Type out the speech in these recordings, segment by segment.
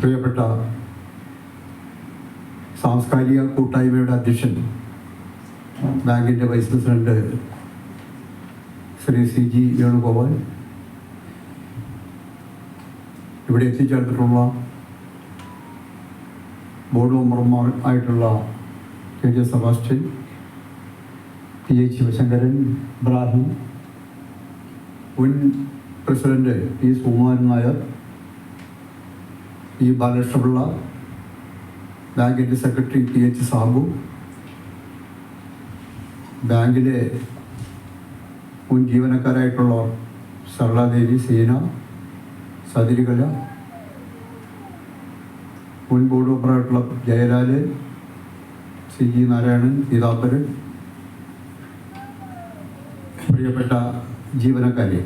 പ്രിയപ്പെട്ട സാംസ്കാരിക കൂട്ടായ്മയുടെ അധ്യക്ഷൻ ബാങ്കിന്റെ vice president Shri C G Venugopal. ഇവിടെ എത്തിച്ചേർന്നിട്ടുള്ള ബോർഡ് മെമ്പർമാർ ആയിട്ടുള്ള K J Sebastian P H Sivasankaran Ibrahim മുൻ president P Sukumaran Nair P Balakrishnapillai ബാങ്കിന്റെ സെക്രട്ടറി പി എച്ച് സാബു ബാങ്കിലെ മുൻ ജീവനക്കാരായിട്ടുള്ള സരളാദേവി സീന സതിരികല മുൻ ബോർഡ് മെമ്പറായിട്ടുള്ള ജയലാൽ സി ജി നാരായണൻ പീതാംബരൻ പ്രിയപ്പെട്ട ജീവനക്കാരെ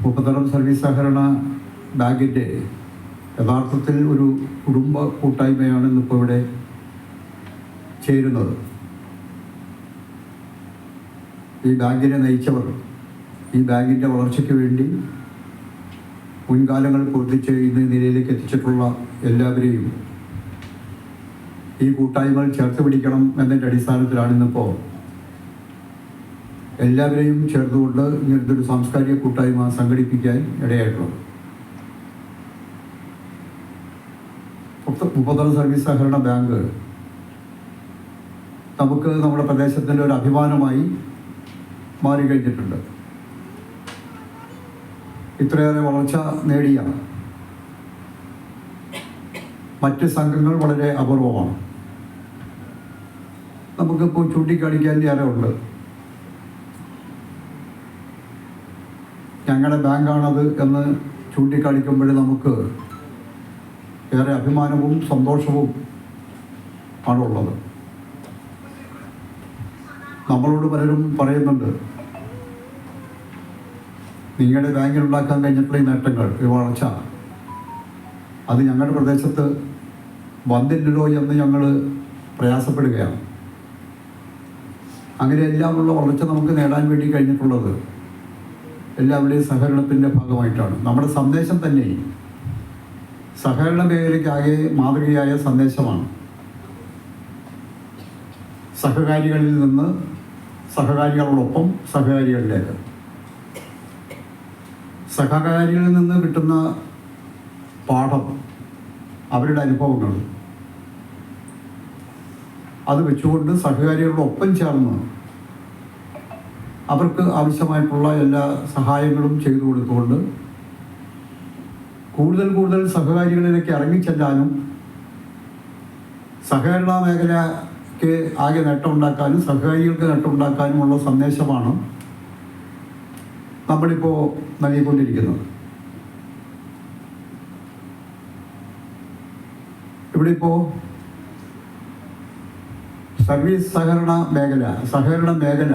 മുപ്പത്തളം സർവീസ് സഹകരണ ബാങ്കിന്റെ യഥാർത്ഥത്തിൽ ഒരു കുടുംബ കൂട്ടായ്മയാണ് ഇന്നിപ്പോൾ ഇവിടെ ചേരുന്നത്. ഈ ബാങ്കിനെ നയിച്ചവർ ഈ ബാങ്കിന്റെ വളർച്ചയ്ക്ക് വേണ്ടി മുൻകാലങ്ങൾ പൂർത്തിച്ച് ഇന്ന് നിലയിലേക്ക് എത്തിച്ചിട്ടുള്ള എല്ലാവരെയും ഈ കൂട്ടായ്മകൾ ചേർത്ത് പിടിക്കണം എന്നതിന്റെ അടിസ്ഥാനത്തിലാണ് ഇന്നിപ്പോൾ എല്ലാവരെയും ചേർത്തുകൊണ്ട് ഇങ്ങനത്തെ ഒരു സാംസ്കാരിക കൂട്ടായ്മ സംഘടിപ്പിക്കാൻ ഇടയായിട്ടുള്ളത്. മുപ്പത്തറ സർവീസ് സഹകരണ ബാങ്ക് നമുക്ക് നമ്മുടെ പ്രദേശത്തിന്റെ ഒരു അഭിമാനമായി മാറിക്കഴിഞ്ഞിട്ടുണ്ട്. ഇത്രയേറെ വളർച്ച നേടിയ മറ്റ് സംഘങ്ങൾ വളരെ അപൂർവമാണ്. നമുക്കിപ്പോൾ ചൂണ്ടിക്കാണിക്കാൻ ഉണ്ട് ഞങ്ങളുടെ ബാങ്കാണത് എന്ന് ചൂണ്ടിക്കാണിക്കുമ്പോൾ നമുക്ക് ഏറെ അഭിമാനവും സന്തോഷവും ആണുള്ളത്. നമ്മളോട് പലരും പറയുന്നുണ്ട് നിങ്ങളുടെ ബാങ്കിൽ ഉണ്ടാക്കാൻ കഴിഞ്ഞിട്ടുള്ള ഈ നേട്ടങ്ങൾ ഈ വളർച്ച അത് ഞങ്ങളുടെ പ്രദേശത്ത് വന്നില്ലല്ലോ എന്ന് ഞങ്ങൾ പ്രയാസപ്പെടുകയാണ്. അങ്ങനെ എല്ലാമുള്ള വളർച്ച നമുക്ക് നേടാൻ വേണ്ടി കഴിഞ്ഞിട്ടുള്ളത് എല്ലാവരുടെയും സഹകരണത്തിന്റെ ഭാഗമായിട്ടാണ്. നമ്മുടെ സന്ദേശം തന്നെ സഹകരണ മേഖലയ്ക്കാകെ മാതൃകയായ സന്ദേശമാണ്. സഹകാരികളിൽ നിന്ന് സഹകാരികളോടൊപ്പം സഹകാരികളിലേക്ക്. സഹകാരികളിൽ നിന്ന് കിട്ടുന്ന പാഠം അവരുടെ അനുഭവങ്ങൾ അത് വെച്ചുകൊണ്ട് സഹകാരികളോടൊപ്പം ചേർന്ന് അവർക്ക് ആവശ്യമായിട്ടുള്ള എല്ലാ സഹായങ്ങളും ചെയ്തു കൊടുത്തുകൊണ്ട് കൂടുതൽ കൂടുതൽ സഹകാരികളിലേക്ക് ഇറങ്ങിച്ചെല്ലാനും സഹകരണ മേഖലയ്ക്ക് ആകെ നേട്ടമുണ്ടാക്കാനും സഹകാരികൾക്ക് നേട്ടമുണ്ടാക്കാനുമുള്ള സന്ദേശമാണ് നമ്മളിപ്പോൾ നൽകിക്കൊണ്ടിരിക്കുന്നത്. ഇവിടെ ഇപ്പോൾ സർവീസ് സഹകരണ മേഖല സഹകരണ മേഖല.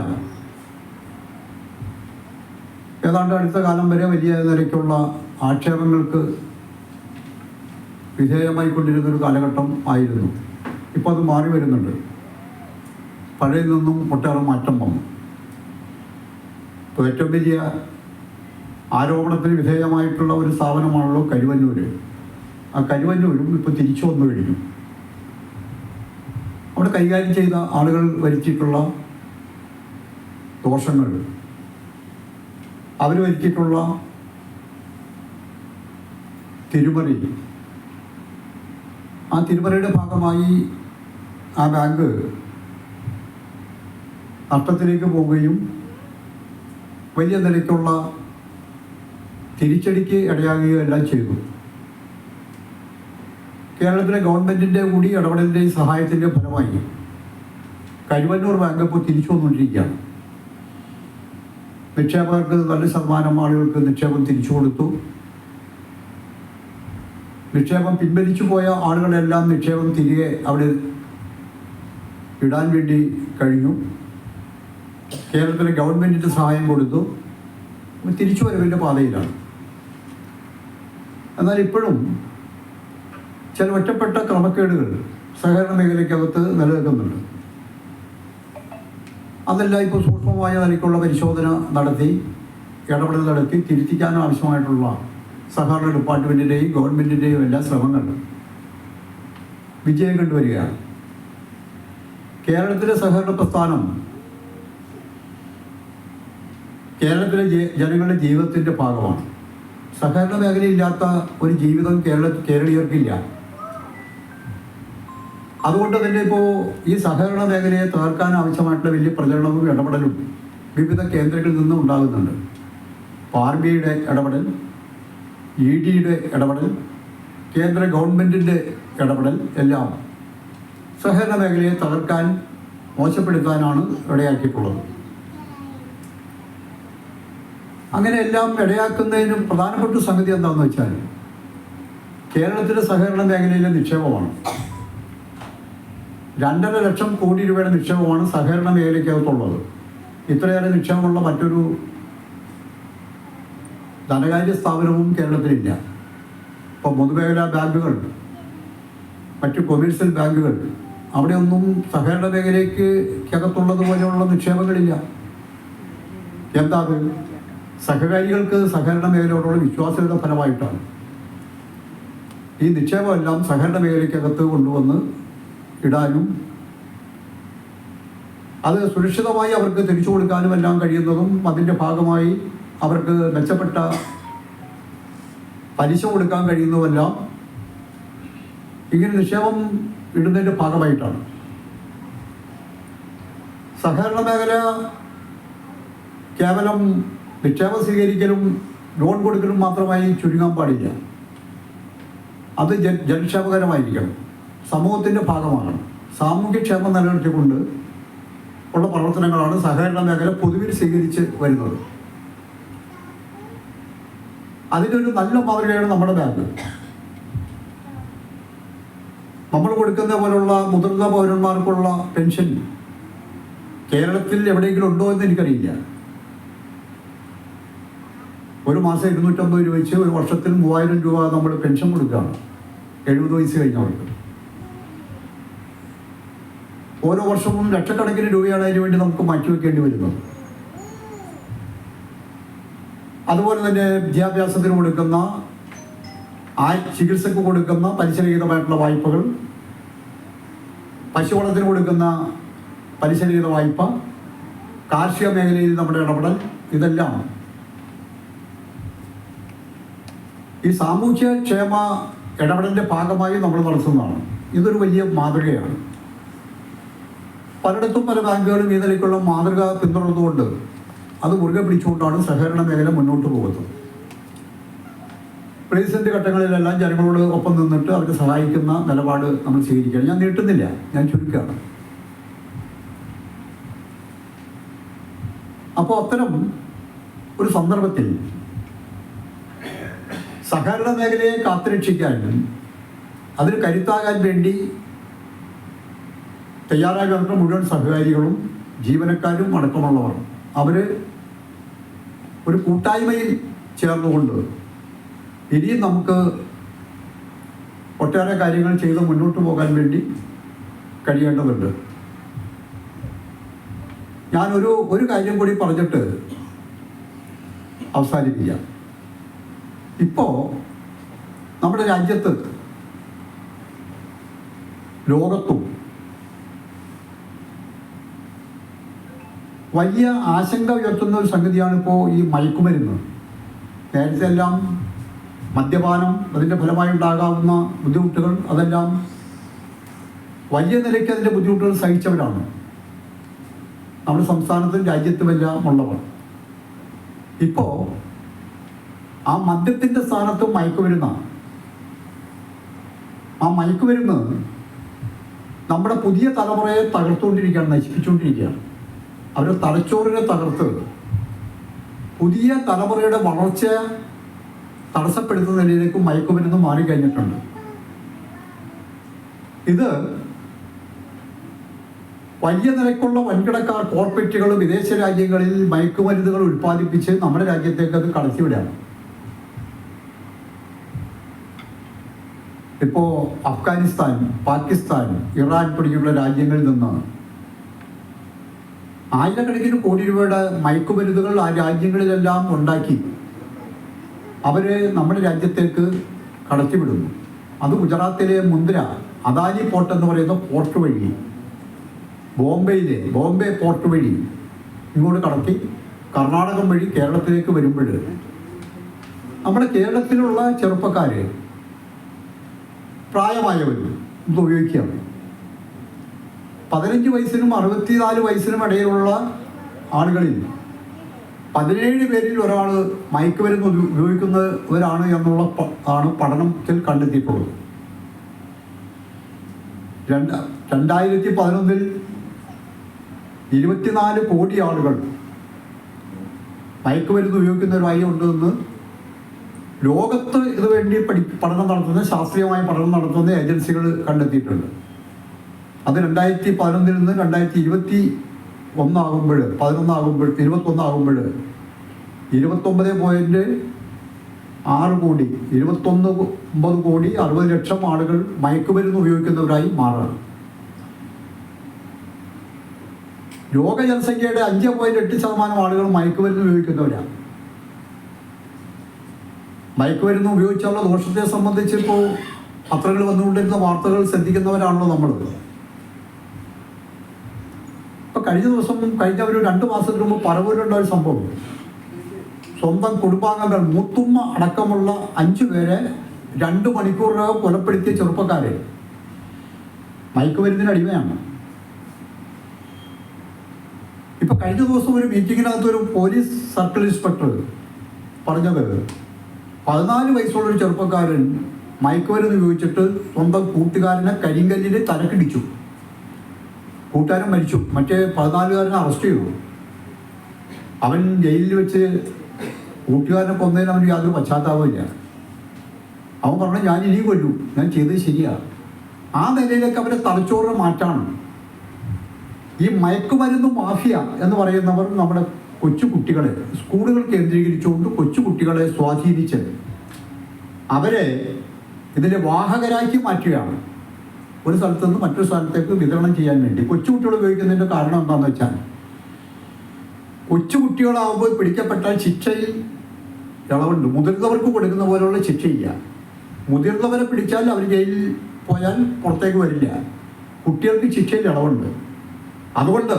ഏതാണ്ട് അടുത്ത കാലം വരെ വലിയ നിലയ്ക്കുള്ള ആക്ഷേപങ്ങൾക്ക് വിധേയമായിക്കൊണ്ടിരുന്ന ഒരു കാലഘട്ടം ആയിരുന്നു. ഇപ്പോൾ അത് മാറി വരുന്നുണ്ട്. പഴയ നിന്നും ഒട്ടേറെ മാറ്റം വന്നു. ഇപ്പോൾ ഏറ്റവും വലിയ ആരോപണത്തിന് വിധേയമായിട്ടുള്ള ഒരു സ്ഥാപനമാണല്ലോ കരുവന്നൂര്. ആ കരുവന്നൂരും ഇപ്പോൾ തിരിച്ചു വന്നു കഴിഞ്ഞു. അവിടെ കൈകാര്യം ചെയ്ത ആളുകൾ വരുത്തിയിട്ടുള്ള ദോഷങ്ങൾ അവർ വരുത്തിയിട്ടുള്ള തിരുമറി. ആ തിരുമറിയുടെ ഭാഗമായി ആ ബാങ്ക് നഷ്ടത്തിലേക്ക് പോവുകയും വലിയ നിലയ്ക്കുള്ള തിരിച്ചടിക്ക് ഇടയാകുകയും എല്ലാം ചെയ്തു. കേരളത്തിലെ ഗവൺമെന്റിന്റെ കൂടി ഇടപെടലിന്റെയും സഹായത്തിന്റെ ഫലമായി കരുവന്നൂർ ബാങ്ക് ഇപ്പോൾ തിരിച്ചു വന്നുകൊണ്ടിരിക്കുകയാണ്. നിക്ഷേപകർക്ക് നല്ല ശതമാനം ആളുകൾക്ക് നിക്ഷേപം തിരിച്ചു കൊടുത്തു. നിക്ഷേപം പിൻവലിച്ചു പോയ ആളുകളെല്ലാം നിക്ഷേപം തിരികെ അവിടെ ഇടാൻ വേണ്ടി കഴിഞ്ഞു. കേരളത്തിലെ ഗവൺമെന്റിന്റെ സഹായം കൊടുത്തു. തിരിച്ചു വരവിന്റെ പാതയിലാണ്. എന്നാൽ ഇപ്പോഴും ചില ഒറ്റപ്പെട്ട ക്രമക്കേടുകൾ സഹകരണ മേഖലയ്ക്കകത്ത് നിലനിൽക്കുന്നുണ്ട്. അതെല്ലാം ഇപ്പോൾ സൂക്ഷ്മമായ നിലയ്ക്കുള്ള പരിശോധന നടത്തി ഇടപെടൽ നടത്തി തിരുത്തിക്കാൻ ആവശ്യമായിട്ടുള്ള സഹകരണ ഡിപ്പാർട്ട്മെന്റിന്റെയും ഗവൺമെന്റിന്റെയും എല്ലാ ശ്രമങ്ങളും വിജയം കണ്ടുവരികയാണ്. കേരളത്തിലെ സഹകരണ പ്രസ്ഥാനം കേരളത്തിലെ ജനങ്ങളുടെ ജീവിതത്തിന്റെ ഭാഗമാണ്. സഹകരണ മേഖലയില്ലാത്ത ഒരു ജീവിതം കേരള കേരളീയർക്കില്ല. അതുകൊണ്ട് തന്നെ ഇപ്പോൾ ഈ സഹകരണ മേഖലയെ തകർക്കാൻ ആവശ്യമായിട്ടുള്ള വലിയ പ്രചരണവും ഇടപെടലും വിവിധ കേന്ദ്രങ്ങളിൽ നിന്നും ഉണ്ടാകുന്നുണ്ട്. ആർ ബി ഐയുടെ ഇടപെടൽ ഇ ഡിയുടെ ഇടപെടൽ കേന്ദ്ര ഗവൺമെന്റിന്റെ ഇടപെടൽ എല്ലാം സഹകരണ മേഖലയെ തകർക്കാൻ മോശപ്പെടുത്താനാണ് ഇടയാക്കിയിട്ടുള്ളത്. അങ്ങനെ എല്ലാം ഇടയാക്കുന്നതിന് പ്രധാനപ്പെട്ട സംഗതി എന്താണെന്ന് വെച്ചാൽ കേരളത്തിലെ സഹകരണ മേഖലയിലെ നിക്ഷേപമാണ്. രണ്ടര ലക്ഷം കോടി രൂപയുടെ നിക്ഷേപമാണ് സഹകരണ മേഖലയ്ക്കകത്തുള്ളത്. ഇത്രയേറെ നിക്ഷേപമുള്ള മറ്റൊരു ധനകാര്യ സ്ഥാപനവും കേരളത്തിലില്ല. ഇപ്പോൾ പൊതുമേഖലാ ബാങ്കുകൾ മറ്റു കൊമേഴ്സ്യൽ ബാങ്കുകൾ അവിടെയൊന്നും സഹകരണ മേഖലയ്ക്ക് അകത്തുള്ളത് നിക്ഷേപങ്ങളില്ല. എന്താ അത്? സഹകാരികൾക്ക് സഹകരണ മേഖലയോടുള്ള വിശ്വാസ്യതയുടെ ഫലമായിട്ടാണ്. ഈ നിക്ഷേപമെല്ലാം സഹകരണ മേഖലയ്ക്കകത്ത് കൊണ്ടുവന്ന് ഇടാനും അത് സുരക്ഷിതമായി അവർക്ക് തിരിച്ചു കൊടുക്കാനും എല്ലാം കഴിയുന്നതും അതിന്റെ ഭാഗമായി അവർക്ക് മെച്ചപ്പെട്ട പലിശ കൊടുക്കാൻ കഴിയുന്നതെല്ലാം ഇങ്ങനെ നിക്ഷേപം ഇടുന്നതിന്റെ ഭാഗമായിട്ടാണ്. സഹകരണ മേഖല കേവലം നിക്ഷേപം സ്വീകരിക്കലും ലോൺ കൊടുക്കലും മാത്രമായി ചുരുങ്ങാൻ പാടില്ല. അത് ജൻ ജനക്ഷേമകരമായിരിക്കണം. സമൂഹത്തിന്റെ ഭാഗമാകണം സാമൂഹ്യക്ഷേമം നിലനിർത്തിക്കൊണ്ട് ഉള്ള പ്രവർത്തനങ്ങളാണ് സഹകരണ മേഖല പൊതുവിൽ സ്വീകരിച്ച് വരുന്നത്. അതിനൊരു നല്ല മാതൃകയാണ് നമ്മുടെ ബാങ്ക്. നമ്മൾ കൊടുക്കുന്ന പോലുള്ള മുതിർന്ന പൗരന്മാർക്കുള്ള പെൻഷൻ കേരളത്തിൽ എവിടെയെങ്കിലും ഉണ്ടോ എന്ന് എനിക്കറിയില്ല. ഒരു മാസം ഇരുന്നൂറ്റമ്പത് രൂപ വെച്ച് ഒരു വർഷത്തിൽ മൂവായിരം രൂപ നമ്മൾ പെൻഷൻ കൊടുക്കുകയാണ്. എഴുപത് വയസ്സ് കഴിഞ്ഞവർക്ക്. ഓരോ വർഷവും ലക്ഷക്കണക്കിന് രൂപയാണ് അതിനുവേണ്ടി നമുക്ക് മാറ്റിവെക്കേണ്ടി വരുന്നത്. അതുപോലെ തന്നെ വിദ്യാഭ്യാസത്തിന് കൊടുക്കുന്ന ആ ചികിത്സക്ക് കൊടുക്കുന്ന പലിശരഹിതമായിട്ടുള്ള വായ്പകൾ പശുവളത്തിന് കൊടുക്കുന്ന പലിശരഹിത വായ്പ കാർഷിക മേഖലയിൽ നമ്മുടെ ഇടപെടൽ ഇതെല്ലാം. ഈ സാമൂഹ്യ ക്ഷേമ ഇടപെടലിന്റെ ഭാഗമായി നമ്മൾ നടത്തുന്നതാണ്. ഇതൊരു വലിയ മാതൃകയാണ്. പലയിടത്തും പല ബാങ്കുകളും ഈ നിലയ്ക്കുള്ള മാതൃക പിന്തുടർന്നുകൊണ്ട് അത് മുറുകെ പിടിച്ചുകൊണ്ടാണ് സഹകരണ മേഖല മുന്നോട്ട് പോകുന്നത്. പ്രതിസന്ധി ഘട്ടങ്ങളിലെല്ലാം ജനങ്ങളോട് ഒപ്പം നിന്നിട്ട് അവരെ സഹായിക്കുന്ന നിലപാട് നമ്മൾ സ്വീകരിക്കുകയാണ്. ഞാൻ നീട്ടുന്നില്ല ഞാൻ ചുരുക്കുകയാണ്. അപ്പോൾ അത്തരം ഒരു സന്ദർഭത്തിൽ സഹകരണ മേഖലയെ കാത്തുരക്ഷിക്കാനും അതിന് കരുത്താകാൻ വേണ്ടി തയ്യാറായി വന്ന മുഴുവൻ സഹകാരികളും ജീവനക്കാരും അടക്കമുള്ളവർ. അവർ ഒരു കൂട്ടായ്മയിൽ ചേർന്നുകൊണ്ട് ഇനിയും നമുക്ക് ഒട്ടേറെ കാര്യങ്ങൾ ചെയ്ത് മുന്നോട്ട് പോകാൻ വേണ്ടി കഴിയേണ്ടതുണ്ട്. ഞാനൊരു ഒരു കാര്യം കൂടി പറഞ്ഞിട്ട് അവസാനിപ്പിക്കാം. ഇപ്പോൾ നമ്മുടെ രാജ്യത്ത് ലോകത്തും വലിയ ആശങ്ക ഉയർത്തുന്ന ഒരു സംഗതിയാണ് ഇപ്പോൾ ഈ മയക്കുമരുന്ന്. നേരത്തെ എല്ലാം മദ്യപാനം അതിന്റെ ഫലമായി ഉണ്ടാകാവുന്ന ബുദ്ധിമുട്ടുകൾ അതെല്ലാം വലിയ നിലയ്ക്ക് അതിന്റെ ബുദ്ധിമുട്ടുകൾ സഹിച്ചവരാണ്. നമ്മുടെ സംസ്ഥാനത്തും രാജ്യത്തുമെല്ലാം ഉള്ളവർ. ഇപ്പോൾ ആ മദ്യത്തിന്റെ സ്ഥാനത്ത് മയക്കുമരുന്ന. ആ മയക്കുമരുന്ന് നമ്മുടെ പുതിയ തലമുറയെ തകർത്തുകൊണ്ടിരിക്കുകയാണ് നശിപ്പിച്ചുകൊണ്ടിരിക്കുകയാണ്. അവരുടെ തലച്ചോറിനെ തകർത്ത് പുതിയ തലമുറയുടെ വളർച്ച തടസ്സപ്പെടുത്തുന്ന നിലയിലേക്ക് മയക്കുമരുന്ന് മാറിക്കഴിഞ്ഞിട്ടുണ്ട് ഇത് വലിയ നിലക്കുള്ള വൻകിടക്കാർ കോർപ്പറേറ്റുകൾ വിദേശ രാജ്യങ്ങളിൽ മയക്കുമരുന്നുകൾ ഉൽപ്പാദിപ്പിച്ച് നമ്മുടെ രാജ്യത്തേക്ക് അത് കടത്തിവിടുകയാണ്. ഇപ്പോൾ അഫ്ഗാനിസ്ഥാൻ പാകിസ്ഥാൻ ഇറാൻ തുടങ്ങിയുള്ള രാജ്യങ്ങളിൽ നിന്ന് ആയിരക്കണക്കിന് കോടി രൂപയുടെ മയക്കുമരുന്നുകൾ ആ രാജ്യങ്ങളിലെല്ലാം ഉണ്ടാക്കി. അവരെ നമ്മുടെ രാജ്യത്തേക്ക് കടത്തിവിടുന്നു. അത് ഗുജറാത്തിലെ മുന്ദ്ര അദാനി പോർട്ട് എന്ന് പറയുന്ന പോർട്ട് വഴി ബോംബെയിലെ ബോംബെ പോർട്ട് വഴി ഇങ്ങോട്ട് കടത്തി കർണാടകം വഴി കേരളത്തിലേക്ക് വരുമ്പോൾ നമ്മുടെ കേരളത്തിലുള്ള ചെറുപ്പക്കാർ പ്രായമായവരും ഇത് ഉപയോഗിക്കുകയാണ്. പതിനഞ്ച് വയസ്സിനും അറുപത്തിനാല് വയസ്സിനും ഇടയിലുള്ള ആളുകളിൽ പതിനേഴ് പേരിൽ ഒരാൾ മയക്കുമരുന്ന് ഉപ- ഉപയോഗിക്കുന്നവരാണ് എന്നുള്ള ആണ് പഠനത്തിൽ കണ്ടെത്തിയിട്ടുള്ളത്. രണ്ട് രണ്ടായിരത്തി പതിനൊന്നിൽ ഇരുപത്തിനാല് കോടി ആളുകൾ മയക്കുമരുന്ന് ഉപയോഗിക്കുന്നവരായി ഉണ്ടെന്ന് ലോകത്ത് ഇതുവേണ്ടി പഠി പഠനം നടത്തുന്ന ശാസ്ത്രീയമായ പഠനം നടത്തുന്ന ഏജൻസികൾ കണ്ടെത്തിയിട്ടുണ്ട്. അത് രണ്ടായിരത്തി പതിനൊന്നിൽ നിന്ന് രണ്ടായിരത്തി ഇരുപത്തി ഒന്നാകുമ്പോൾ പതിനൊന്നാകുമ്പോൾ ഇരുപത്തൊന്നാകുമ്പോൾ ഇരുപത്തൊമ്പത് പോയിന്റ് ആറ് കോടി ഇരുപത്തൊന്ന് ഒമ്പത് കോടി അറുപത് ലക്ഷം ആളുകൾ മയക്കുമരുന്ന് ഉപയോഗിക്കുന്നവരായി മാറണം. ലോക ജനസംഖ്യയുടെ അഞ്ച് പോയിന്റ് എട്ട് ശതമാനം ആളുകൾ മയക്കുമരുന്ന് ഉപയോഗിക്കുന്നവരാണ്. മയക്കുമരുന്ന് ഉപയോഗിച്ചുള്ള ദോഷത്തെ സംബന്ധിച്ചിപ്പോൾ പത്രങ്ങൾ വന്നുകൊണ്ടിരുന്ന വാർത്തകൾ ശ്രദ്ധിക്കുന്നവരാണല്ലോ നമ്മൾ. കഴിഞ്ഞ ദിവസം കഴിഞ്ഞ ഒരു രണ്ട് മാസത്തിന് മുമ്പ് പറവൂരുണ്ട ഒരു സംഭവം. സ്വന്തം കുടുംബാംഗങ്ങൾ മുത്തുമ്മ അടക്കമുള്ള അഞ്ചു പേരെ രണ്ട് മണിക്കൂറിനകം കൊലപ്പെടുത്തിയ ചെറുപ്പക്കാരെ. മയക്കുമരുന്നിന് അടിമയാണ്. ഇപ്പൊ കഴിഞ്ഞ ദിവസം ഒരു മീറ്റിങ്ങിനകത്ത് ഒരു പോലീസ് സർക്കിൾ ഇൻസ്പെക്ടർ പറഞ്ഞത് പതിനാല് വയസ്സുള്ള ഒരു ചെറുപ്പക്കാരൻ മയക്കുമരുന്ന് ഉപയോഗിച്ചിട്ട് സ്വന്തം കൂട്ടുകാരനെ കരിങ്കല്ലിൽ തലക്കിടിച്ചു. കൂട്ടുകാരൻ മരിച്ചു. മറ്റേ പതിനാലുകാരനെ അറസ്റ്റ് ചെയ്തു. അവൻ ജയിലിൽ വെച്ച് കൂട്ടുകാരനെ കൊന്നതിന് അവന് യാതൊരു പശ്ചാത്താപമില്ല അവൻ പറഞ്ഞു ഞാൻ ഇനിയും കൊല്ലു. ഞാൻ ചെയ്തത് ശരിയാ. ആ നിലയിലേക്ക് അവരെ തലച്ചോറിന് മാറ്റാണ്. ഈ മയക്കുമരുന്ന് മാഫിയ എന്ന് പറയുന്നവർ നമ്മുടെ കൊച്ചു കുട്ടികളെ സ്കൂളുകൾ കേന്ദ്രീകരിച്ചുകൊണ്ട് കൊച്ചു കുട്ടികളെ സ്വാധീനിച്ച് അവരെ ഇതിന്റെ വാഹകരാക്കി മാറ്റുകയാണ്. ഒരു സ്ഥലത്ത് നിന്ന് മറ്റൊരു സ്ഥലത്തേക്ക് വിതരണം ചെയ്യാൻ വേണ്ടി കൊച്ചുകുട്ടികൾ ഉപയോഗിക്കുന്നതിന്റെ കാരണം എന്താണെന്ന് വെച്ചാൽ കൊച്ചുകുട്ടികളാവുമ്പോൾ പിടിക്കപ്പെട്ടാൽ ശിക്ഷയിൽ ഇളവുണ്ട്. മുതിർന്നവർക്ക് കൊടുക്കുന്ന പോലെയുള്ള ശിക്ഷയില്ല മുതിർന്നവരെ പിടിച്ചാൽ അവർ ജയിലിൽ പോയാൽ പുറത്തേക്ക് വരില്ല. കുട്ടികൾക്ക് ശിക്ഷയിൽ ഇളവുണ്ട്. അതുകൊണ്ട്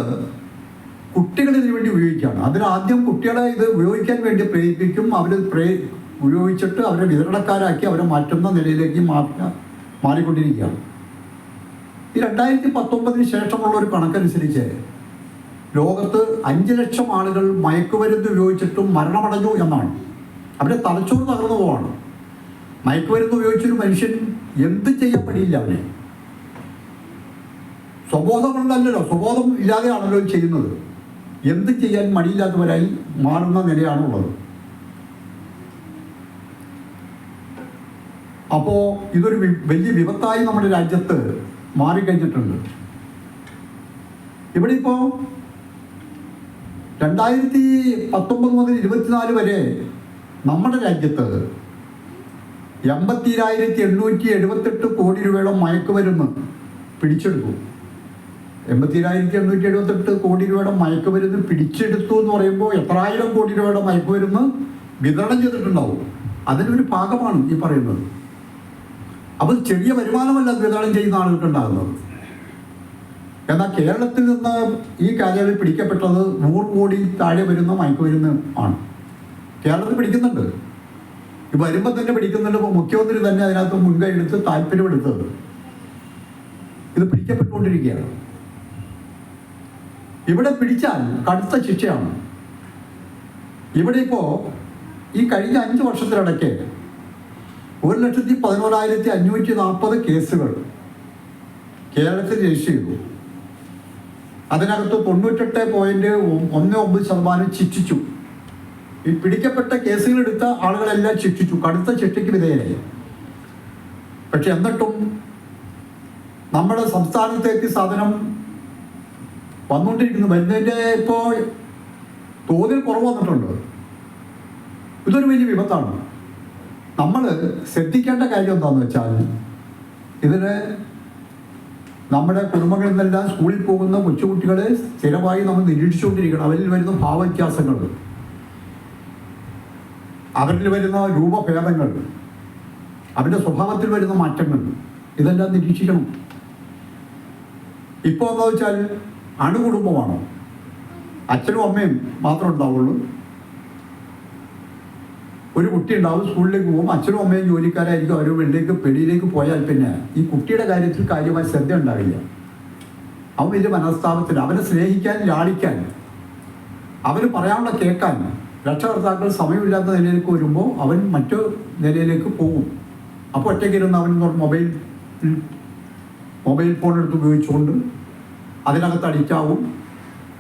കുട്ടികൾ ഇതിനു വേണ്ടി ഉപയോഗിക്കുകയാണ്. അതിനാദ്യം കുട്ടികളെ ഇത് ഉപയോഗിക്കാൻ വേണ്ടി പ്രേരിപ്പിക്കും. അവർ പ്രേ ഉപയോഗിച്ചിട്ട് അവരെ വിതരണക്കാരാക്കി അവരെ മാറ്റുന്ന നിലയിലേക്ക് മാറ്റ മാറിക്കൊണ്ടിരിക്കുകയാണ്. ഈ രണ്ടായിരത്തി പത്തൊമ്പതിന് ശേഷമുള്ള ഒരു കണക്കനുസരിച്ച് ലോകത്ത് അഞ്ച് ലക്ഷം ആളുകൾ മയക്കുമരുന്ന് ഉപയോഗിച്ചിട്ടും മരണമടഞ്ഞു എന്നാണ്. അവരെ തലച്ചോറ് തകർന്നു പോവാണ്. മയക്കുമരുന്ന് ഉപയോഗിച്ചൊരു മനുഷ്യൻ എന്ത് ചെയ്യപ്പെടില്ല അവനെ? സ്വബോധമുണ്ടല്ലോ സ്വബോധം ഇല്ലാതെയാണല്ലോ ചെയ്യുന്നത്. എന്ത് ചെയ്യാൻ മടിയില്ലാത്തവരായി മാറുന്ന നിലയാണുള്ളത്. അപ്പോൾ ഇതൊരു വലിയ വിപത്തായി നമ്മുടെ രാജ്യത്ത് മാറിക്കഴിഞ്ഞിട്ടുണ്ട്. ഇവിടെ ഇപ്പോൾ രണ്ടായിരത്തി പത്തൊമ്പത് മുതൽ ഇരുപത്തിനാല് വരെ നമ്മുടെ രാജ്യത്ത് എൺപത്തിരായിരത്തി എണ്ണൂറ്റി എഴുപത്തെട്ട് കോടി രൂപയുടെ മയക്കുമരുന്ന് പിടിച്ചെടുത്തു. എൺപത്തിരായിരത്തി എണ്ണൂറ്റി എഴുപത്തെട്ട് കോടി രൂപയുടെ മയക്കുമരുന്ന് പിടിച്ചെടുത്തു എന്ന് പറയുമ്പോൾ എത്രായിരം കോടി രൂപയുടെ മയക്കുമരുന്ന് വിതരണം ചെയ്തിട്ടുണ്ടാവും. അതിനൊരു ഭാഗമാണ് ഈ പറയുന്നത്. അപ്പോൾ ചെറിയ വരുമാനമല്ല വിതരണം ചെയ്യുന്ന ആളുകൾക്ക് ഉണ്ടാകുന്നത് എന്നാൽ കേരളത്തിൽ നിന്ന് ഈ കാലയളവിൽ പിടിക്കപ്പെട്ടത് നൂറ് കോടി താഴെ വരുന്ന മയക്കുമരുന്ന് ആണ്. കേരളത്തിൽ പിടിക്കുന്നുണ്ട്. ഈ വരുമ്പോൾ തന്നെ പിടിക്കുന്നുണ്ട്. ഇപ്പോൾ മുഖ്യമന്ത്രി തന്നെ അതിനകത്ത് മുൻകൈ എടുത്ത് താല്പര്യമെടുത്തത് ഇത് പിടിക്കപ്പെട്ടുകൊണ്ടിരിക്കുകയാണ്. ഇവിടെ പിടിച്ചാൽ കടുത്ത ശിക്ഷയാണ്. ഇവിടെ ഇപ്പോൾ ഈ കഴിഞ്ഞ അഞ്ച് വർഷത്തിനിടയ്ക്ക് ഒരു ലക്ഷത്തി പതിനോരായിരത്തി അഞ്ഞൂറ്റി നാൽപ്പത് കേസുകൾ കേരളത്തിൽ രജിസ്റ്റർ ചെയ്തു. അതിനകത്ത് തൊണ്ണൂറ്റെട്ട് പോയിന്റ് ഒന്ന് ഒമ്പത് ശതമാനം ശിക്ഷിച്ചു. ഈ പിടിക്കപ്പെട്ട കേസുകളെടുത്ത ആളുകളെല്ലാം ശിക്ഷിച്ചു. കടുത്ത ശിക്ഷയ്ക്ക് വിധേയരായി. പക്ഷെ എന്നിട്ടും നമ്മുടെ സംസ്ഥാനത്തേക്ക് സാധനം വന്നുകൊണ്ടിരിക്കുന്നു. വരുന്നതിന്റെ ഇപ്പോൾ തോതിൽ കുറവ് വന്നിട്ടുണ്ട്. ഇതൊരു വലിയ വിപത്താണ്. നമ്മൾ ശ്രദ്ധിക്കേണ്ട കാര്യം എന്താണെന്ന് വെച്ചാൽ ഇതിന് നമ്മുടെ കുടുംബങ്ങളിൽ നിന്നെല്ലാം സ്കൂളിൽ പോകുന്ന കൊച്ചുകുട്ടികളെ സ്ഥിരമായി നമ്മൾ നിരീക്ഷിച്ചുകൊണ്ടിരിക്കണം. അവരിൽ വരുന്ന ഭാവവ്യത്യാസങ്ങൾ. അവരിൽ വരുന്ന രൂപഭേദങ്ങൾ. അവരുടെ സ്വഭാവത്തിൽ വരുന്ന മാറ്റങ്ങൾ. ഇതെല്ലാം നിരീക്ഷിക്കണം. ഇപ്പോൾ എന്താ വെച്ചാൽ അണുകുടുംബമാണോ? അച്ഛനും അമ്മയും മാത്രമേ ഉണ്ടാവുള്ളൂ. ഒരു കുട്ടി ഉണ്ടാവും സ്കൂളിലേക്ക് പോകും അച്ഛനും അമ്മയും ജോലിക്കാരായിരിക്കും അവർ വെള്ളിലേക്ക് പെടിയിലേക്ക് പോയാൽ പിന്നെ ഈ കുട്ടിയുടെ കാര്യത്തിൽ കാര്യമായ ശ്രദ്ധ ഉണ്ടാവില്ല. അവൻ വലിയ മനസ്താപത്തിൽ അവനെ സ്നേഹിക്കാൻ ലാളിക്കാൻ അവന് പറയാനുള്ള കേൾക്കാൻ. രക്ഷകർത്താക്കൾ സമയമില്ലാത്ത നിലയിലേക്ക് വരുമ്പോൾ അവൻ മറ്റു നിലയിലേക്ക് പോകും. അപ്പോൾ ഒറ്റയ്ക്കിരുന്ന് അവൻ മൊബൈൽ മൊബൈൽ ഫോൺ എടുത്ത് ഉപയോഗിച്ചുകൊണ്ട് അതിനകത്ത് അടിക്കാവും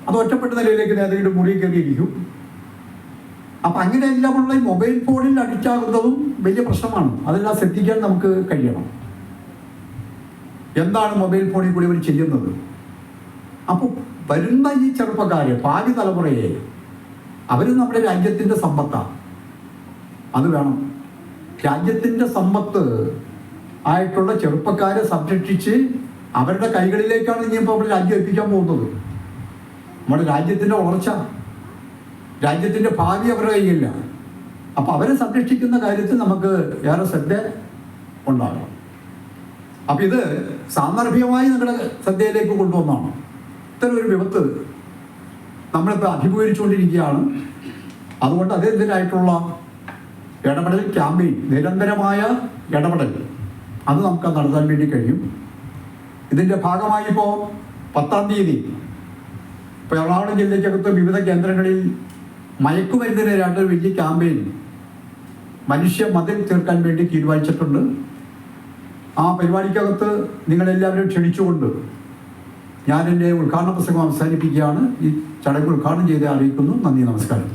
അത് ഒറ്റപ്പെട്ട നിലയിലേക്ക് നേതാക്കളുടെ മുറി കയറിയിരിക്കും. അപ്പം അങ്ങനെയെല്ലാമുള്ള ഈ മൊബൈൽ ഫോണിൽ അഡിക്റ്റാകുന്നതും വലിയ പ്രശ്നമാണ്. അതെല്ലാം ശ്രദ്ധിക്കാൻ നമുക്ക് കഴിയണം. എന്താണ് മൊബൈൽ ഫോണിൽ കൂടി ഇവർ ചെയ്യുന്നത്? അപ്പോൾ വരുന്ന ഈ ചെറുപ്പക്കാരെ ഭാവി തലമുറയെ അവർ നമ്മുടെ രാജ്യത്തിന്റെ സമ്പത്താണ് അത് വേണം. രാജ്യത്തിന്റെ സമ്പത്ത് ആയിട്ടുള്ള ചെറുപ്പക്കാരെ സംരക്ഷിച്ച് അവരുടെ കൈകളിലേക്കാണ് ഇനിയിപ്പോൾ നമ്മുടെ രാജ്യം എത്തിക്കാൻ പോകുന്നത്. നമ്മുടെ രാജ്യത്തിന്റെ വളർച്ച. രാജ്യത്തിന്റെ ഭാവി അവരുടെ കയ്യില്ല അപ്പോൾ അവരെ സംരക്ഷിക്കുന്ന കാര്യത്തിൽ നമുക്ക് ഏറെ ശ്രദ്ധ ഉണ്ടാകണം. അപ്പം ഇത് സാന്ദർഭികമായി നിങ്ങളുടെ ശ്രദ്ധയിലേക്ക് കൊണ്ടുവന്നാണ്. ഇത്തരം ഒരു വിപത്ത് നമ്മളിപ്പോൾ അഭിമുഖീകരിച്ചുകൊണ്ടിരിക്കുകയാണ്. അതുകൊണ്ട് അതെന്തിനായിട്ടുള്ള ഇടപെടൽ ക്യാമ്പയിൻ നിരന്തരമായ ഇടപെടൽ അത് നമുക്ക് നടത്താൻ വേണ്ടി കഴിയും. ഇതിന്റെ ഭാഗമായി ഇപ്പോൾ പത്താം തീയതി ഇപ്പോൾ എറണാകുളം ജില്ലയ്ക്കകത്ത് വിവിധ കേന്ദ്രങ്ങളിൽ മയക്കുമരുന്നിനെതിരായിട്ട് ഒരു വലിയ ക്യാമ്പയിൻ മനുഷ്യ മതിൽ തീർക്കാൻ വേണ്ടി തീരുമാനിച്ചിട്ടുണ്ട്. ആ പരിപാടിക്കകത്ത് നിങ്ങളെല്ലാവരും ക്ഷണിച്ചുകൊണ്ട് ഞാൻ എന്റെ ഉദ്ഘാടന പ്രസംഗം അവസാനിപ്പിക്കുകയാണ്. ഈ ചടങ്ങ് ഉദ്ഘാടനം ചെയ്ത് അറിയിക്കുന്നു നന്ദി നമസ്കാരം.